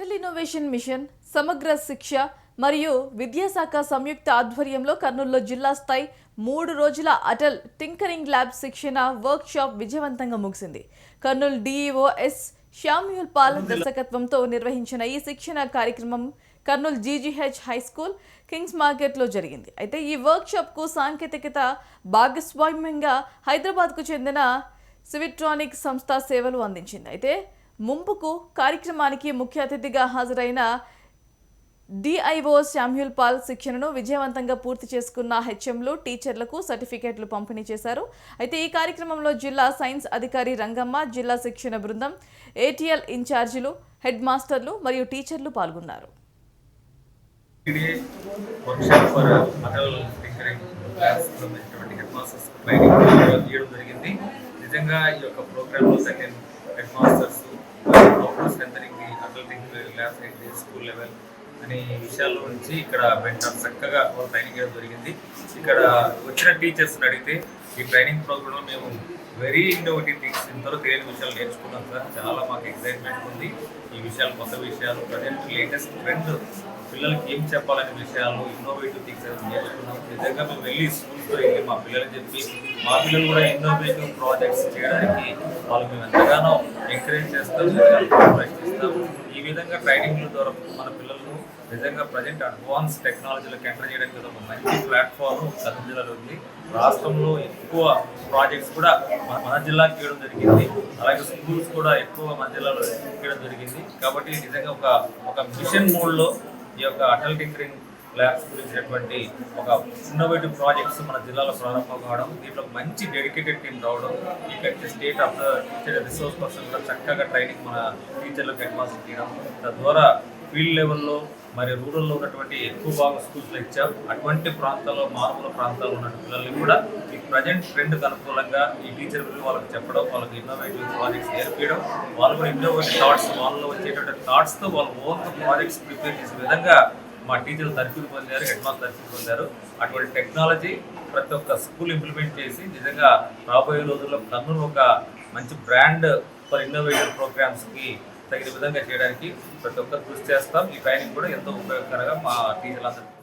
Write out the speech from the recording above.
Atal innovation mission సమగ్ర శిక్ష మరియు విద్యాశాఖ సంయుక్త ఆధ్వర్యంలో కర్నూలులో జిల్లా స్థాయి మూడు రోజుల అటల్ టింకరింగ్ ల్యాబ్ శిక్షణ వర్క్ షాప్ విజయవంతంగా ముగిసింది. Kurnool DEO S Samuel Paul దర్శకత్వంతో నిర్వహించిన ఈ శిక్షణ కార్యక్రమం Kurnool GGH high school Kings మార్కెట్లో జరిగింది. అయితే ఈ వర్క్ షాప్కు సాంకేతికత భాగస్వామ్యంగా హైదరాబాద్కు చెందిన సివిట్రానిక్ సంస్థ సేవలు అందించింది. అయితే ముంపుకు కార్యక్రమానికి ముఖ్య అతిథిగా హాజరైన డిఐఓ శామ్యూల్ పాల్ శిక్షణను విజయవంతంగా పూర్తి చేసుకున్న హెచ్ఎంలు టీచర్లకు సర్టిఫికేట్లు పంపిణీ చేశారు. అయితే ఈ కార్యక్రమంలో జిల్లా సైన్స్ అధికారి రంగమ్మ జిల్లా శిక్షణ బృందం ఏటీఎల్ ఇన్ఛార్జీలు హెడ్ మాస్టర్లు మరియు టీచర్లు పాల్గొన్నారు. నిజంగా ఈ యొక్క ప్రోగ్రామ్లో second head masters strengthening the adult school level అనే విషయాల్లో నుంచి ఇక్కడ వెంట చక్కగా వాళ్ళు ట్రైనింగ్ ఇవ్వడం జరిగింది. ఇక్కడ వచ్చిన టీచర్స్ని అడిగితే ఈ ట్రైనింగ్ ప్రోగ్రామ్లో మేము వెరీ ఇన్నోవేటివ్ థింగ్స్ ఇంతలో తెలియని విషయాలు నేర్చుకున్నాం సార్. చాలా మాకు ఎక్సైట్మెంట్ ఉంది. ఈ విషయాలు కొత్త విషయాలు ప్రజెంట్ లేటెస్ట్ ట్రెండ్ పిల్లలకి ఏం చెప్పాలనే విషయాలు ఇన్నోవేటివ్ థింగ్స్ నేర్చుకున్నాం నిజంగా మేము వెళ్ళి స్కూల్స్లో వెళ్ళి మా పిల్లలకి చెప్పి మా పిల్లలు కూడా ఇన్నోవేటివ్ ప్రాజెక్ట్స్ చేయడానికి వాళ్ళు మేము ఎంతగానో ఎంకరేజ్ చేస్తాం ప్రయత్నిస్తాం ఈ విధంగా ట్రైనింగ్ల ద్వారా మన పిల్లలను నిజంగా ప్రజెంట్ అడ్వాన్స్ టెక్నాలజీలకు ఎంటర్ చేయడానికి ఒక మంచి ప్లాట్ఫామ్ కర్నూలు జిల్లాలో ఉంది. రాష్ట్రంలో ఎక్కువ ప్రాజెక్ట్స్ కూడా మన మన జిల్లాకి చేయడం జరిగింది. అలాగే స్కూల్స్ కూడా ఎక్కువ మన జిల్లాలో చేయడం జరిగింది. కాబట్టి నిజంగా ఒక ఒక మిషన్ మోడ్లో ఈ యొక్క అటల్ టింకరింగ్ ల్యాబ్స్ గురించినటువంటి ఒక ఇన్నోవేటివ్ ప్రాజెక్ట్స్ మన జిల్లాలో ప్రారంభం కావడం దీంట్లో మంచి డెడికేటెడ్ టీం రావడం ఇక్కడ state of the teacher resource person కూడా చక్కగా ట్రైనింగ్ మన టీచర్లకు అడ్వాన్స్ చేయడం తద్వారా ఫీల్డ్ లెవెల్లో మరి రూరల్లో ఉన్నటువంటి ఎక్కువ భాగం స్కూల్స్లో ఇచ్చాం అటువంటి ప్రాంతాల్లో మారుమూల ప్రాంతాల్లో ఉన్న పిల్లల్ని కూడా ఈ ప్రజెంట్ ట్రెండ్కి అనుకూలంగా ఈ టీచర్ గురించి వాళ్ళకి చెప్పడం వాళ్ళకి ఇన్నోవేటివ్ ప్రాజెక్ట్స్ నేర్పించడం వాళ్ళు కూడా ఇన్నోవేటివ్ థాట్స్ వాళ్ళలో వచ్చేటువంటి థాట్స్తో వాళ్ళు ఓన్ ప్రాజెక్ట్స్ ప్రిపేర్ చేసే విధంగా మా టీచర్లు తరఫులు పొందారు హెడ్ మాస్టర్ తరఫులు పొందారు. అటువంటి టెక్నాలజీ ప్రతి ఒక్క స్కూల్ ఇంప్లిమెంట్ చేసి నిజంగా రాబోయే రోజుల్లో కర్నూలు ఒక మంచి బ్రాండ్ ఫర్ ఇన్నోవేటివ్ ప్రోగ్రామ్స్కి తగిన విధంగా చేయడానికి ప్రతి ఒక్కరు కృషి చేస్తాం. ఈ ట్రైనింగ్ కూడా ఎంతో ఉపయోగకరంగా మా టీచర్లందరికీ